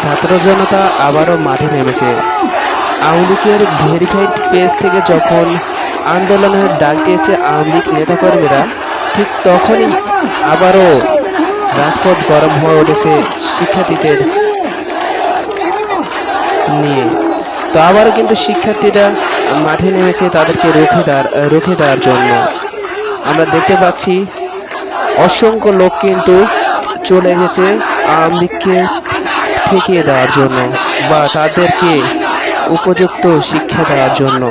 ছাত্র জনতা আবারও মাঠে নেমেছে। আওয়ামী লীগের ভেরিফাইড পেজ থেকে যখন আন্দোলনের ডাক দিয়েছে আওয়ামী লীগ নেতাকর্মীরা, ঠিক তখনই আবারও রাজপথ গরম হয়ে উঠেছে শিক্ষার্থীদের নিয়ে। তো আবারও কিন্তু শিক্ষার্থীরা মাঠে নেমেছে তাদেরকে রুখে দেওয়ার রুখে দেওয়ার জন্য। আমরা দেখতে পাচ্ছি, অসংখ্য লোক কিন্তু চলে এসেছে আওয়ামী লীগকে ঠেকিয়ে দেওয়ার জন্য বা তাদেরকে উপযুক্ত শিক্ষা দেওয়ার জন্য।